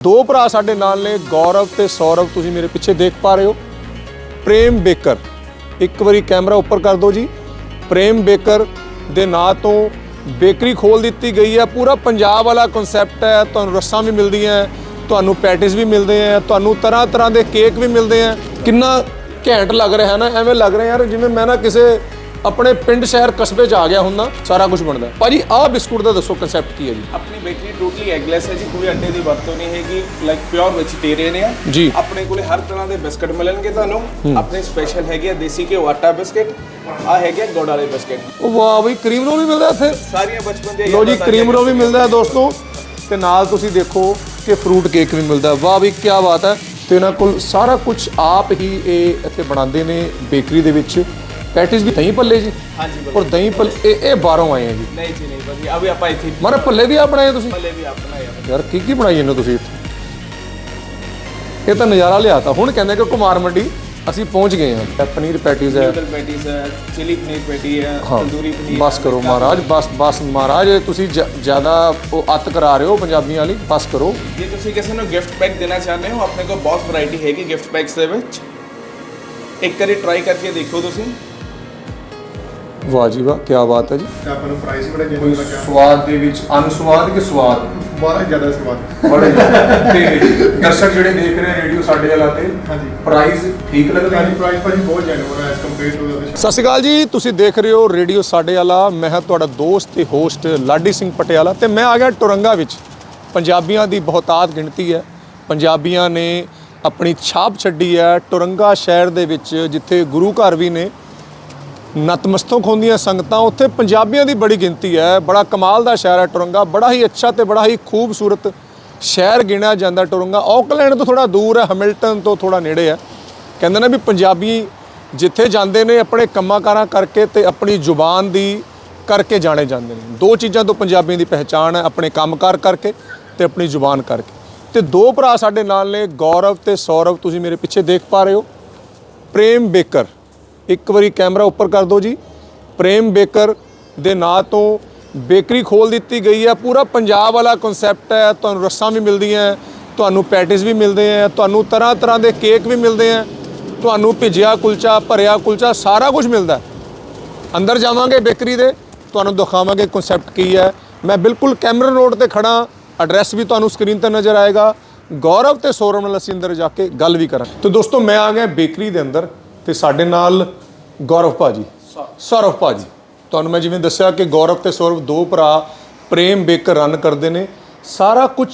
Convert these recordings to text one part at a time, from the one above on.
ਦੋ ਭਰਾ ਸਾਡੇ ਨਾਲ ਨੇ, ਗੌਰਵ ਤੇ ਸੌਰਵ, ਤੁਸੀਂ ਮੇਰੇ ਪਿੱਛੇ ਦੇਖ ਪਾ ਰਹੇ ਹੋ। ਪ੍ਰੇਮ ਬੇਕਰ, ਇੱਕ ਵਾਰੀ ਕੈਮਰਾ ਉੱਪਰ ਕਰ ਦਿਓ ਜੀ। ਪ੍ਰੇਮ ਬੇਕਰ ਦੇ ਨਾਂ ਤੋਂ ਬੇਕਰੀ ਖੋਲ ਦਿੱਤੀ ਗਈ ਹੈ। ਪੂਰਾ ਪੰਜਾਬ ਵਾਲਾ ਕਨਸੈਪਟ ਹੈ, ਤੁਹਾਨੂੰ ਰੱਸਾਂ ਵੀ ਮਿਲਦੀਆਂ ਤੁਹਾਨੂੰ ਪੈਟਿਸ ਵੀ ਮਿਲਦੇ ਆ ਤੁਹਾਨੂੰ ਤਰ੍ਹਾਂ ਤਰ੍ਹਾਂ ਦੇ ਕੇਕ ਵੀ ਮਿਲਦੇ ਆ ਕਿੰਨਾ ਘੈਂਟ ਲੱਗ ਰਿਹਾ ਹੈ ਨਾ, ਐਵੇਂ ਲੱਗ ਰਿਹਾ ਯਾਰ, ਜਿਵੇਂ ਮੈਂ ਨਾ ਕਿਸੇ ਆਪਣੇ ਪਿੰਡ ਸ਼ਹਿਰ ਕਸਬੇ 'ਚ ਆ ਗਿਆ ਹੁੰਦਾ ਸਾਰਾ ਕੁਝ ਬਣਦਾ। ਭਾਜੀ ਆਹ ਬਿਸਕੁਟ ਦਾ ਦੱਸੋ ਕਨਸੈਪਟ ਕੀ ਹੈ ਜੀ? ਆਪਣੀ ਬੇਕਰੀ ਟੋਟਲੀ ਐਗਲੈਸ ਹੈ ਜੀ ਕੋਈ ਅੰਡੇ ਦੀ ਵਰਤੋਂ ਨਹੀਂ ਹੈਗੀ ਲਾਈਕ ਪਿਓਰ ਵੈਜੀਟੇਰੀਅਨ ਹੈ। ਜੀ। ਆਪਣੇ ਕੋਲੇ ਹਰ ਤਰ੍ਹਾਂ ਦੇ ਬਿਸਕਟ ਮਿਲਣਗੇ ਤੁਹਾਨੂੰ। ਆਪਣੇ ਸਪੈਸ਼ਲ ਹੈਗੇ ਆ ਦੇਸੀ ਘਿਓ ਆਟਾ ਬਿਸਕਟ ਆ ਹੈਗੇ ਗੁੜ ਵਾਲੇ ਬਿਸਕਟ। ਉਹ ਵਾਹ ਬਈ ਕਰੀਮ ਰੋਲ ਵੀ ਮਿਲਦਾ ਇੱਥੇ? ਸਾਰੀਆਂ ਬਚਪਨ ਦੀਆਂ ਲੋ ਜੀ ਕਰੀਮ ਰੋਲ ਵੀ ਮਿਲਦਾ ਹੈ ਦੋਸਤੋ। ਤੇ ਨਾਲ ਤੁਸੀਂ ਦੇਖੋ ਕਿ ਫਰੂਟ ਕੇਕ ਵੀ ਮਿਲਦਾ। ਵਾਹ ਵੀ ਕੀ ਬਾਤ ਹੈ। ਤੇ ਇਹਨਾਂ ਕੋਲ ਸਾਰਾ ਕੁਝ ਆਪ ਹੀ ਇਹ ਇੱਥੇ ਬਣਾਉਂਦੇ ਨੇ ਬੇਕਰੀ ਦੇ ਵਿੱਚ। ਪੈਟਿਸ ਵੀ ਦਹੀਂ ਭੱਲੇ ਜੀ? ਹਾਂਜੀ। ਔਰ ਦਹੀਂ ਭੱਲੇ ਇਹ ਇਹ ਬਾਹਰੋਂ ਆਏ ਆ ਜੀ। ਨਹੀਂ ਜੀ ਨਹੀਂ ਵਧੀਆ। ਅਭੀ ਆਪਾਂ ਇੱਥੇ ਮਾਰੇ ਭੱਲੇ ਵੀ ਆ ਬਣਾਏ ਤੁਸੀਂ? ਭਲੇ ਵੀ ਆਪਣਾ ਹੈ ਯਾਰ ਕੀ ਕੀ ਬਣਾਈ ਹੋ ਤੁਸੀਂ ਇੱਥੇ? ਇਹ ਤਾਂ ਨਜ਼ਾਰਾ ਲਿਆਤਾ। ਹੁਣ ਕਹਿੰਦੇ ਕਿ ਕੁਮਾਰ ਮੰਡੀ ਅਸੀਂ ਪਹੁੰਚ ਗਏ ਹਾਂ। ਪਨੀਰ ਪੈਟੀਜ਼ ਹੈ। ਨਿਊਡਲ ਪੈਟੀਸ ਹੈ ਚਿਲੀ ਪਨੀਰ ਪੈਟੀ ਹੈ ਤੰਦੂਰੀ ਪਨੀਰ ਬਸ ਕਰੋ ਮਹਾਰਾਜ ਬਸ ਬਸ ਮਹਾਰਾਜ ਤੁਸੀਂ ਜ਼ਿਆਦਾ ਉਹ ਅੱਤ ਕਰਾ ਰਹੇ ਹੋ ਪੰਜਾਬੀਆਂ ਵਾਲੀ ਬਸ ਕਰੋ। ਜੇ ਤੁਸੀਂ ਕਿਸੇ ਨੂੰ ਗਿਫਟ ਪੈਕ ਦੇਣਾ ਚਾਹੁੰਦੇ ਹੋ ਆਪਣੇ ਕੋਲ ਬਹੁਤ ਵੈਰਾਈਟੀ ਹੈਗੀ ਗਿਫਟ ਪੈਕਸ ਦੇ ਵਿੱਚ। ਇੱਕ ਵਾਰੀ ਟਰਾਈ ਕਰਕੇ ਦੇਖੋ ਤੁਸੀਂ। ਵਾਹ ਜੀ ਵਾਹ ਕੀ ਬਾਤ ਹੈ ਜੀ। ਤੇ ਆਪਾਂ ਨੂੰ ਪ੍ਰਾਈਸ ਬੜਾ ਜੈਨੂਇਨ ਲੱਗਾ? ਸਵਾਦ ਦੇ ਵਿੱਚ ਅਨਸਵਾਦ ਕਿ ਸਵਾਦ? ਬਹੁਤ ਜ਼ਿਆਦਾ ਸਵਾਦ। ਬੜੇ ਤੇ ਦਰਸ਼ਕ ਜਿਹੜੇ ਦੇਖ ਰਹੇ ਰੇਡੀਓ ਸਾਡੇ ਵਾਲਾ ਤੇ ਹਾਂਜੀ। ਪ੍ਰਾਈਸ ਠੀਕ ਲੱਗਦਾ? ਹੈ ਪ੍ਰਾਈਸ ਭਾਜੀ ਬਹੁਤ ਜੈਨੂਇਨ ਹੈ ਐਸ ਕੰਪੇਅਰ ਟੂ ਅਦਰ ਸਤਿ ਸ਼੍ਰੀ ਅਕਾਲ ਜੀ ਤੁਸੀਂ ਦੇਖ ਰਹੇ ਹੋ ਰੇਡੀਓ ਸਾਡੇ ਵਾਲਾ। ਮੈਂ ਹਾਂ ਤੁਹਾਡਾ ਦੋਸਤ ਤੇ ਹੋਸਟ ਲਾਡੀ ਸਿੰਘ ਪਟਿਆਲਾ ਤੇ ਮੈਂ ਆ ਗਿਆ ਟੁਰੰਗਾ ਵਿੱਚ। ਪੰਜਾਬੀਆਂ ਦੀ ਬਹੁਤਾਤ ਗਿਣਤੀ ਹੈ। ਪੰਜਾਬੀਆਂ ਨੇ ਆਪਣੀ ਛਾਪ ਛੱਡੀ ਹੈ ਟੁਰੰਗਾ ਸ਼ਹਿਰ ਦੇ ਵਿੱਚ ਜਿੱਥੇ ਗੁਰੂ ਘਰ ਵੀ ਨੇ। ਨਤਮਸਤਕ ਹੁੰਦੀਆਂ ਸੰਗਤਾਂ। ਉੱਥੇ ਪੰਜਾਬੀਆਂ ਦੀ ਬੜੀ ਗਿਣਤੀ ਹੈ। ਬੜਾ ਕਮਾਲ ਦਾ ਸ਼ਹਿਰ ਹੈ ਟੁਰੰਗਾ। ਬੜਾ ਹੀ ਅੱਛਾ ਤੇ ਬੜਾ ਹੀ ਖੂਬਸੂਰਤ ਸ਼ਹਿਰ ਗਿਣਿਆ ਜਾਂਦਾ ਟੁਰੰਗਾ। ਆਕਲੈਂਡ ਤੋਂ ਥੋੜਾ ਦੂਰ ਹੈ। ਹੈਮਿਲਟਨ ਤੋਂ ਥੋੜਾ ਨੇੜੇ ਹੈ। ਕਹਿੰਦੇ ਨੇ ਵੀ ਪੰਜਾਬੀ ਜਿੱਥੇ ਜਾਂਦੇ ਨੇ, ਆਪਣੇ ਕੰਮਾਂ-ਕਾਰਾਂ ਕਰਕੇ ਤੇ ਆਪਣੀ ਜ਼ੁਬਾਨ ਦੀ ਕਰਕੇ ਜਾਣੇ ਜਾਂਦੇ ਨੇ। ਦੋ ਚੀਜ਼ਾਂ ਤੋਂ ਪੰਜਾਬੀਆਂ ਦੀ ਪਹਿਚਾਣ ਹੈ। ਆਪਣੇ ਕੰਮਕਾਰ ਕਰਕੇ ਤੇ ਆਪਣੀ ਜ਼ੁਬਾਨ ਕਰਕੇ। ਤੇ ਦੋ ਭਰਾ ਸਾਡੇ ਨਾਲ ਨੇ, ਗੌਰਵ ਤੇ ਸੌਰਵ। ਤੁਸੀਂ ਮੇਰੇ ਪਿੱਛੇ ਦੇਖ ਪਾ ਰਹੇ ਹੋ। ਪ੍ਰੇਮ ਬੇਕਰ। ਇੱਕ ਵਾਰੀ ਕੈਮਰਾ ਉੱਪਰ ਕਰ ਦਿਓ ਜੀ। ਪ੍ਰੇਮ ਬੇਕਰ ਦੇ ਨਾਂ ਤੋਂ ਬੇਕਰੀ ਖੋਲ ਦਿੱਤੀ ਗਈ ਹੈ। ਪੂਰਾ ਪੰਜਾਬ ਵਾਲਾ ਕਨਸੈਪਟ ਹੈ। ਤੁਹਾਨੂੰ ਰੱਸਾਂ ਵੀ ਮਿਲਦੀਆਂ ਤੁਹਾਨੂੰ ਪੈਟਿਸ ਵੀ ਮਿਲਦੇ ਆ ਤੁਹਾਨੂੰ ਤਰ੍ਹਾਂ ਤਰ੍ਹਾਂ ਦੇ ਕੇਕ ਵੀ ਮਿਲਦੇ ਆ ਤੁਹਾਨੂੰ ਭਿੱਜਿਆ ਕੁਲਚਾ, ਭਰਿਆ ਕੁਲਚਾ, ਸਾਰਾ ਕੁਝ ਮਿਲਦਾ ਅੰਦਰ ਜਾਵਾਂਗੇ ਬੇਕਰੀ ਦੇ, ਤੁਹਾਨੂੰ ਦਿਖਾਵਾਂਗੇ ਕਨਸੈਪਟ ਕੀ ਹੈ। ਮੈਂ ਬਿਲਕੁਲ ਕੈਮਰਨ ਰੋਡ ਤੇ ਖੜਾ ਐਡਰੈਸ ਵੀ ਤੁਹਾਨੂੰ ਸਕਰੀਨ ਤੇ ਨਜ਼ਰ ਆਏਗਾ। ਗੌਰਵ ਤੇ ਸੌਰਵ ਨਾਲ ਅਸੀਂ ਅੰਦਰ ਜਾ ਕੇ ਗੱਲ ਵੀ ਕਰਾਂ ਤੇ ਦੋਸਤੋ, ਮੈਂ ਆ ਗਿਆ ਬੇਕਰੀ ਦੇ ਅੰਦਰ। ਤੇ ਸਾਡੇ ਨਾਲ ਗੌਰਵ ਭਾਜੀ। ਸੌਰਵ ਭਾਜੀ, ਤੁਹਾਨੂੰ ਮੈਂ ਜਿਵੇਂ ਦੱਸਿਆ ਕਿ ਗੌਰਵ ਤੇ ਸੌਰਵ ਦੋ ਭਰਾ ਪ੍ਰੇਮ ਬੇਕਰ ਰਨ ਕਰਦੇ ਨੇ। ਸਾਰਾ ਕੁਝ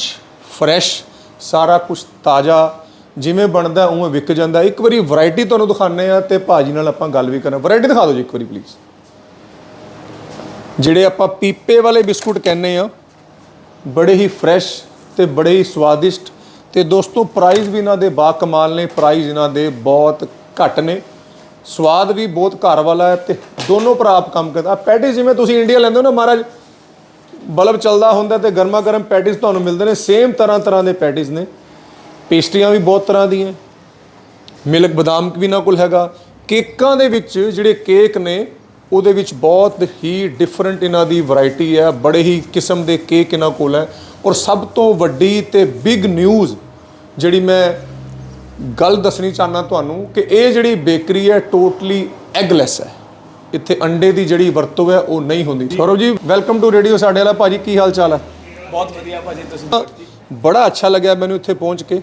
ਫਰੈਸ਼ ਸਾਰਾ ਕੁਝ ਤਾਜ਼ਾ, ਜਿਵੇਂ ਬਣਦਾ ਉਵੇਂ ਵਿਕ ਜਾਂਦਾ। ਇੱਕ ਵਾਰੀ ਵੈਰਾਈਟੀ ਤੁਹਾਨੂੰ ਦਿਖਾਣੇ ਆ ਤੇ ਭਾਜੀ ਨਾਲ ਆਪਾਂ ਗੱਲ ਵੀ ਕਰਾਂ। ਵੈਰਾਈਟੀ ਦਿਖਾ ਦਿਓ ਜੀ ਇੱਕ ਵਾਰੀ ਪਲੀਜ਼ ਜਿਹੜੇ ਆਪਾਂ ਪੀਪੇ ਵਾਲੇ ਬਿਸਕੁਟ ਕਹਿੰਦੇ ਆ ਬੜੇ ਹੀ ਫਰੈਸ਼ ਤੇ ਬੜੇ ਹੀ ਸਵਾਦਿਸ਼ਟ। ਤੇ ਦੋਸਤੋ ਪ੍ਰਾਈਸ ਵੀ ਇਹਨਾਂ ਦੇ ਬਾ ਕਮਾਲ ਨੇ। ਪ੍ਰਾਈਸ ਇਹਨਾਂ ਦੇ ਬਹੁਤ ਘੱਟ ਨੇ। ਸਵਾਦ ਵੀ ਬਹੁਤ ਘਰ ਵਾਲਾ ਹੈ ਤੇ ਦੋਨੋਂ ਭਰਾ ਆਪ ਕੰਮ ਕਰਦਾ। ਆ ਪੈਟਿਸ ਜਿਵੇਂ ਤੁਸੀਂ ਇੰਡੀਆ ਲੈਂਦੇ ਹੋ ਨਾ ਮਹਾਰਾਜ, ਬਲਬ ਚੱਲਦਾ ਹੁੰਦਾ ਤੇ ਗਰਮਾ ਗਰਮ ਪੈਟਿਸ ਤੁਹਾਨੂੰ ਮਿਲਦੇ ਨੇ। ਸੇਮ ਤਰ੍ਹਾਂ ਤਰ੍ਹਾਂ ਦੇ ਪੈਟਿਸ ਨੇ। ਪੇਸਟਰੀਆਂ ਵੀ ਬਹੁਤ ਤਰ੍ਹਾਂ ਦੀਆਂ। ਮਿਲਕ ਬਦਾਮ ਵੀ ਇਹਨਾਂ ਕੋਲ ਹੈਗਾ। ਕੇਕਾਂ ਦੇ ਵਿੱਚ ਜਿਹੜੇ ਕੇਕ ਨੇ, ਉਹਦੇ ਵਿੱਚ ਬਹੁਤ ਹੀ ਡਿਫਰੈਂਟ ਇਹਨਾਂ ਦੀ ਵੈਰਾਈਟੀ ਹੈ। ਬੜੇ ਹੀ ਕਿਸਮ ਦੇ ਕੇਕ ਇਹਨਾਂ ਕੋਲ ਹੈ। ਔਰ ਸਭ ਤੋਂ ਵੱਡੀ ਤੇ ਬਿਗ ਨਿਊਜ਼ ਜਿਹੜੀ ਮੈਂ ਗੱਲ ਦੱਸਣੀ ਚਾਹਨਾ ਤੁਹਾਨੂੰ ਕਿ ਇਹ ਜਿਹੜੀ ਬੇਕਰੀ ਹੈ ਟੋਟਲੀ ਐਗਲੈਸ ਹੈ। ਇੱਥੇ ਅੰਡੇ ਦੀ ਜਿਹੜੀ ਵਰਤੋਂ ਹੈ ਉਹ ਨਹੀਂ ਹੁੰਦੀ। ਸੌਰਵ ਜੀ ਵੈਲਕਮ ਟੂ ਰੇਡੀਓ ਸਾਡੇ ਵਾਲਾ। ਭਾਜੀ ਕੀ ਹਾਲ ਚਾਲ ਹੈ? ਬਹੁਤ ਵਧੀਆ ਭਾਜੀ ਤੁਸੀਂ ਬੜਾ ਅੱਛਾ ਲੱਗਿਆ ਮੈਨੂੰ ਇੱਥੇ ਪਹੁੰਚ ਕੇ।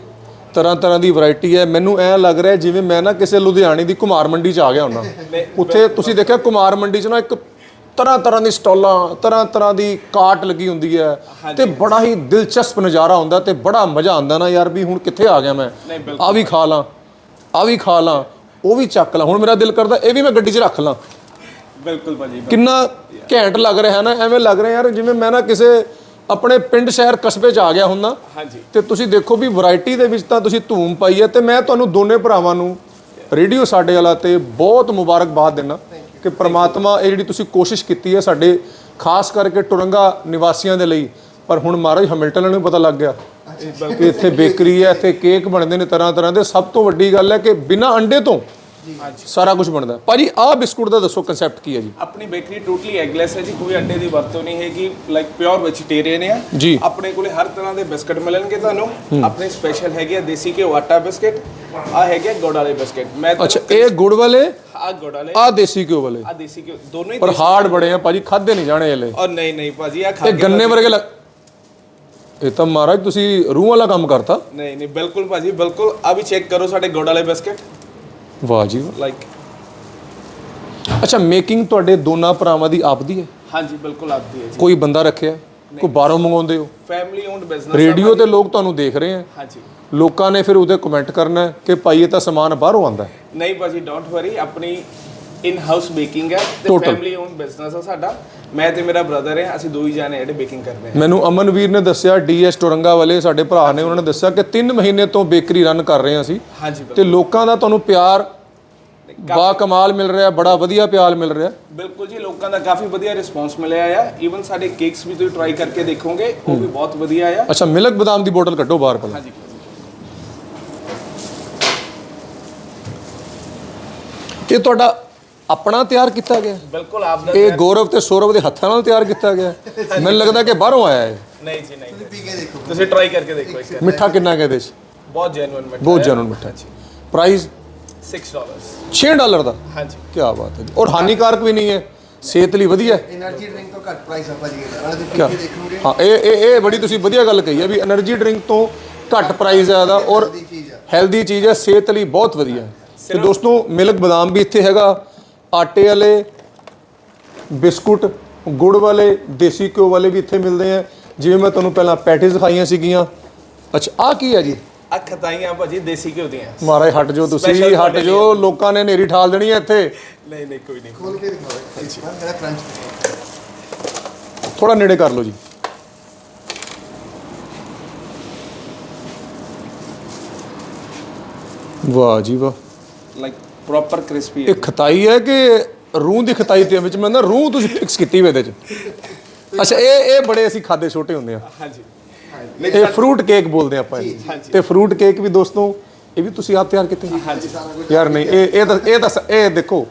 ਤਰ੍ਹਾਂ ਤਰ੍ਹਾਂ ਦੀ ਵੈਰਾਈਟੀ ਹੈ। ਮੈਨੂੰ ਐ ਲੱਗ ਰਿਹਾ ਜਿਵੇਂ ਮੈਂ ਨਾ ਕਿਸੇ ਲੁਧਿਆਣੇ ਦੀ ਕੁਮਾਰ ਮੰਡੀ 'ਚ ਆ ਗਿਆ ਹੁੰਨਾ। ਉੱਥੇ ਤੁਸੀਂ ਦੇਖਿਆ ਕੁਮਾਰ ਮੰਡੀ 'ਚ ਨਾ ਇੱਕ ਤਰ੍ਹਾਂ ਤਰ੍ਹਾਂ ਦੀ ਸਟਾਲਾਂ ਤਰ੍ਹਾਂ ਤਰ੍ਹਾਂ ਦੀ ਕਾਟ ਲੱਗੀ ਹੁੰਦੀ ਹੈ ਤੇ ਬੜਾ ਹੀ ਦਿਲਚਸਪ ਨਜ਼ਾਰਾ ਹੁੰਦਾ ਤੇ ਬੜਾ ਮਜ਼ਾ ਆਉਂਦਾ ਨਾ ਯਾਰ ਵੀ ਹੁਣ ਕਿੱਥੇ ਆ ਗਿਆ ਮੈਂ। ਆ ਵੀ ਖਾ ਲਾਂ ਆ ਵੀ ਖਾ ਲਾਂ ਉਹ ਵੀ ਚੱਕ ਲਾਂ। ਹੁਣ ਮੇਰਾ ਦਿਲ ਕਰਦਾ ਇਹ ਵੀ ਮੈਂ ਗੱਡੀ 'ਚ ਰੱਖ ਲਾਂ। ਬਿਲਕੁਲ ਭਾਜੀ ਕਿੰਨਾ ਘੈਂਟ ਲੱਗ ਰਿਹਾ ਨਾ ਐਵੇਂ ਲੱਗ ਰਿਹਾ ਯਾਰ ਜਿਵੇਂ ਮੈਂ ਨਾ ਕਿਸੇ ਆਪਣੇ ਪਿੰਡ ਸ਼ਹਿਰ ਕਸਬੇ 'ਚ ਆ ਗਿਆ ਹੁੰਦਾ। ਹਾਂਜੀ। ਤੇ ਤੁਸੀਂ ਦੇਖੋ ਵੀ ਵੈਰਾਈਟੀ ਦੇ ਵਿੱਚ ਤਾਂ ਤੁਸੀਂ ਧੂਮ ਪਾਈ ਹੈ ਤੇ ਮੈਂ ਤੁਹਾਨੂੰ ਦੋਨੇ ਭਰਾਵਾਂ ਨੂੰ ਰੇਡੀਓ ਸਾਡੇ ਵਾਲਾ ਤੇ ਬਹੁਤ ਮੁਬਾਰਕਬਾਦ ਦਿੰਦਾ। ਕਿ ਪ੍ਰਮਾਤਮਾ ਇਹ ਜਿਹੜੀ ਤੁਸੀਂ ਕੋਸ਼ਿਸ਼ ਕੀਤੀ ਹੈ ਸਾਡੇ ਖਾਸ ਕਰਕੇ ਟੁਰੰਗਾ ਨਿਵਾਸੀਆਂ ਦੇ ਲਈ ਪਰ ਹੁਣ ਮਹਾਰਾਜ ਹੈਮਿਲਟਨ ਨੂੰ ਵੀ ਪਤਾ ਲੱਗ ਗਿਆ ਕਿ ਇੱਥੇ ਬੇਕਰੀ ਹੈ ਇੱਥੇ ਕੇਕ ਬਣਦੇ ਨੇ ਤਰ੍ਹਾਂ ਤਰ੍ਹਾਂ ਦੇ। ਸਭ ਤੋਂ ਵੱਡੀ ਗੱਲ ਹੈ ਕਿ ਬਿਨਾਂ ਅੰਡੇ ਤੋਂ ਸਾਰਾ ਕੁਝ ਬਣਦਾ। ਭਾਜੀ ਆਹ ਬਿਸਕੁਟ ਦਾ ਦੱਸੋ ਕਨਸੈਪਟ ਕੀ ਹੈ ਜੀ? ਆਪਣੀ ਬੇਕਰੀ ਟੋਟਲੀ ਐਗਲੈਸ ਹੈ ਜੀ ਕੋਈ ਅੰਡੇ ਦੀ ਵਰਤੋਂ ਨਹੀਂ ਹੈਗੀ ਲਾਈਕ ਪਿਓਰ ਵੈਜੀਟੇਰੀਅਨ ਹੈ ਜੀ। ਆਪਣੇ ਕੋਲੇ ਹਰ ਤਰ੍ਹਾਂ ਦੇ ਬਿਸਕਟ ਮਿਲਣਗੇ ਤੁਹਾਨੂੰ। ਆਪਣੇ ਸਪੈਸ਼ਲ ਹੈਗੇ ਆ ਦੇਸੀ ਘਿਓ ਆਟਾ ਬਿਸਕਟ ਆ ਹੈਗੇ ਆ ਗੁੜ ਵਾਲੇ ਬਿਸਕਟ। ਮੈਂ ਅੱਛਾ ਇਹ ਗੁੜ ਵਾਲੇ ਆ ਗੁੜ ਵਾਲੇ। ਆਹ ਦੇਸੀ ਘਿਓ ਵਾਲੇ। ਆ ਦੇਸੀ ਘਿਓ ਦੋਨੋਂ ਹੀ ਪਰ ਹਾਰਡ ਬੜੇ ਆ ਭਾਜੀ ਖਾਦੇ ਨਹੀਂ ਜਾਣੇ ਹਲੇ। ਔਰ ਨਹੀਂ ਨਹੀਂ ਭਾਜੀ ਆ ਖਾ ਇਹ ਕੇ ਗੰਨੇ ਵਰਗੇ ਲੱਗ ਇਹ ਤਾਂ ਮਹਾਰਾਜ ਤੁਸੀਂ ਰੂਹ ਵਾਲਾ ਕੰਮ ਕਰਤਾ। ਨਹੀਂ ਨਹੀਂ ਬਿਲਕੁਲ ਭਾਜੀ ਬਿਲਕੁਲ। ਆ ਵੀ ਚੈੱਕ ਕਰੋ ਸਾਡੇ ਗੁੜ ਵਾਲੇ ਬਿਸਕਟ। ਵਾਹ ਜੀ ਵਾਹ। ਲਾਈਕ ਅੱਛਾ ਮੇਕਿੰਗ ਤੁਹਾਡੇ ਦੋਨਾਂ ਭਰਾਵਾਂ ਦੀ ਆਪਦੀ ਹੈ? ਹਾਂਜੀ ਬਿਲਕੁਲ ਆਪਦੀ ਹੈ ਜੀ। ਕੋਈ ਬੰਦਾ ਰੱਖਿਆ? ਕੋਈ ਬਾਹਰੋਂ ਮੰਗਾਉਂਦੇ ਹੋ? ਫੈਮਿਲੀ ਓਨਡ ਬਿਜ਼ਨਸ ਰੇਡੀਓ ਤੇ ਲੋਕ ਤੁਹਾਨੂੰ ਦੇਖ ਰਹੇ ਆ। ਹਾਂਜੀ। ਲੋਕਾਂ ਨੇ ਫਿਰ ਉਹਦੇ ਕਮੈਂਟ ਕਰਨਾ ਹੈ ਕਿ ਭਾਈ ਇਹ ਤਾਂ ਸਮਾਨ ਬਾਹਰੋਂ ਆਂਦਾ ਹੈ। ਨਹੀਂ ਭਾਜੀ ਡੋਂਟ ਵਰੀ ਆਪਣੀ ਇਨ ਹਾਊਸ ਬੇਕਿੰਗ ਹੈ ਤੇ Total. ਫੈਮਿਲੀ ਓਨ ਬਿਜ਼ਨਸ ਹੈ ਸਾਡਾ। ਮੈਂ ਤੇ ਮੇਰਾ ਬ੍ਰਦਰ ਹੈ ਅਸੀਂ ਦੋ ਹੀ ਜਾਣੇ ਜਿਹੜੇ ਬੇਕਿੰਗ ਕਰਦੇ ਹਾਂ। ਮੈਨੂੰ ਅਮਨਵੀਰ ਨੇ ਦੱਸਿਆ ਡੀਐਸ ਟੋਰੰਗਾ ਵਾਲੇ ਸਾਡੇ ਭਰਾ ਨੇ ਉਹਨਾਂ ਨੇ ਦੱਸਿਆ ਕਿ 3 ਮਹੀਨੇ ਤੋਂ ਬੇਕਰੀ ਰਨ ਕਰ ਰਹੇ ਹਾਂ ਅਸੀਂ। ਹਾਂਜੀ ਤੇ ਲੋਕਾਂ ਦਾ ਤੁਹਾਨੂੰ ਪਿਆਰ ਬਾ ਕਮਾਲ ਮਿਲ ਰਿਹਾ ਬੜਾ ਵਧੀਆ ਪਿਆਰ ਮਿਲ ਰਿਹਾ। ਬਿਲਕੁਲ ਜੀ ਲੋਕਾਂ ਦਾ ਕਾਫੀ ਵਧੀਆ ਰਿਸਪੌਂਸ ਮਿਲਿਆ ਆ। ਈਵਨ ਸਾਡੇ ਕੇਕਸ ਵੀ ਤੁਸੀਂ ਟਰਾਈ ਕਰਕੇ ਦੇਖੋਗੇ ਉਹ ਵੀ ਬਹੁਤ ਵਧੀਆ ਆ। ਅੱਛਾ ਮਿਲਕ ਬਦਾਮ ਦੀ ਬੋਤਲ ਕੱਢੋ ਬਾਹਰ ਪਹਿਲਾਂ ਹਾਂਜੀ। ਇਹ ਤੁਹਾਡਾ ਆਪਣਾ ਤਿਆਰ ਕੀਤਾ ਗਿਆ। ਬਿਲਕੁਲ ਆਪ ਦਾ ਇਹ ਗੌਰਵ ਤੇ ਸੌਰਵ ਦੇ ਹੱਥਾਂ ਨਾਲ ਤਿਆਰ ਕੀਤਾ ਗਿਆ। ਮੈਨੂੰ ਲੱਗਦਾ ਕਿ ਬਾਹਰੋਂ ਆਇਆ ਹੈ ਨਹੀਂ ਜੀ ਨਹੀਂ ਤੁਸੀਂ ਪੀ ਕੇ ਦੇਖੋ। ਤੁਸੀਂ ਟਰਾਈ ਕਰਕੇ ਦੇਖੋ ਇੱਕ ਵਾਰ। ਮਿੱਠਾ ਕਿੰਨਾ ਕਹਿੰਦੇ ਸੀ ਬਹੁਤ ਜੈਨੂਇਨ ਮਿੱਠਾ ਬਹੁਤ ਜੈਨੂਇਨ ਮਿੱਠਾ ਜੀ ਪ੍ਰਾਈਸ 6 ਡਾਲਰ 6 ਡਾਲਰ ਦਾ? ਹਾਂਜੀ। ਕੀ ਬਾਤ ਹੈ ਔਰ ਹਾਨੀਕਾਰਕ ਵੀ ਨਹੀਂ ਹੈ। ਸਿਹਤ ਲਈ ਵਧੀਆ ਹੈ। એનર્ਜੀ ਡਰਿੰਕ ਤੋਂ ਘੱਟ ਪ੍ਰਾਈਸ ਆਪਾਂ ਜੀ ਦੇ ਦੇਖੋਗੇ। ਹਾਂ ਇਹ ਇਹ ਇਹ ਬੜੀ ਤੁਸੀਂ ਵਧੀਆ ਗੱਲ ਕਹੀ ਹੈ ਵੀ એનર્ਜੀ ਡਰਿੰਕ ਤੋਂ ਘੱਟ ਪ੍ਰਾਈਸ ਹੈ ਦਾ ਔਰ ਹੈਲਦੀ ਚੀਜ਼ ਹੈ। ਸਿਹਤ ਲਈ ਬਹੁਤ ਵਧੀਆ ਤੇ ਦੋਸਤੋ ਮਿਲਕ ਬਦਾਮ ਵੀ ਇੱਥੇ ਹੈਗਾ। ਆਟੇ ਵਾਲੇ ਬਿਸਕੁਟ ਗੁੜ ਵਾਲੇ ਦੇਸੀ ਘਿਓ ਵਾਲੇ ਵੀ ਇੱਥੇ ਮਿਲਦੇ ਆ। ਜਿਵੇਂ ਮੈਂ ਤੁਹਾਨੂੰ ਪਹਿਲਾਂ ਪੈਟੀਜ਼ ਦਿਖਾਈਆਂ ਸੀਗੀਆਂ। ਅੱਛਾ ਆ ਕੀ ਹੈ ਜੀ? ਆ ਖਤਾਈਆਂ ਭਾਜੀ ਦੇਸੀ ਘਿਓ ਦੀਆਂ। ਮਹਾਰਾਜ ਹਟ ਜਾਓ ਤੁਸੀਂ Special ਹਟ ਤੁਹਾਡੇ ਜਾਓ। ਲੋਕਾਂ ਨੇ ਨੇਰੀ ਠਾਲ ਦੇਣੀ ਹੈ ਇੱਥੇ। ਨਹੀਂ ਨਹੀਂ ਕੋਈ ਨਹੀਂ। ਖੋਲ ਕੇ ਦਿਖਾਓ ਮੇਰਾ ਕ੍ਰੰਚ ਥੋੜਾ ਨੇੜੇ ਕਰ ਲਓ ਜੀ। ਵਾਹ ਜੀ ਵਾਹ। ਲਾਈਕ ਪ੍ਰੋਪਰ ਕ੍ਰਿਸਪੀ ਇਹ ਖਤਾਈ ਹੈ ਕਿ ਰੂਹ ਦੀ ਖਤਾਈ ਤੇ ਵਿੱਚ ਮੈਂ ਨਾ ਰੂਹ ਤੁਸੀਂ ਫਿਕਸ ਕੀਤੀ ਹੋਈ ਇਹਦੇ ਚ। ਅੱਛਾ ਇਹ ਇਹ ਬੜੇ ਅਸੀਂ ਖਾਦੇ ਛੋਟੇ ਹੁੰਦੇ ਆ। ਹਾਂਜੀ। ਇਹ ਫਰੂਟ ਕੇਕ ਬੋਲਦੇ ਆਪਾਂ ਇਹਨੂੰ। ਤੇ ਫਰੂਟ ਕੇਕ ਵੀ ਦੋਸਤੋ ਇਹ ਵੀ ਤੁਸੀਂ ਆਪ ਤਿਆਰ ਕੀਤੇ ਹਾਂਜੀ। ਯਾਰ ਨਹੀਂ ਇਹ ਇਹ ਤਾਂ ਇਹ ਤਾਂ ਇਹ ਦੇਖੋ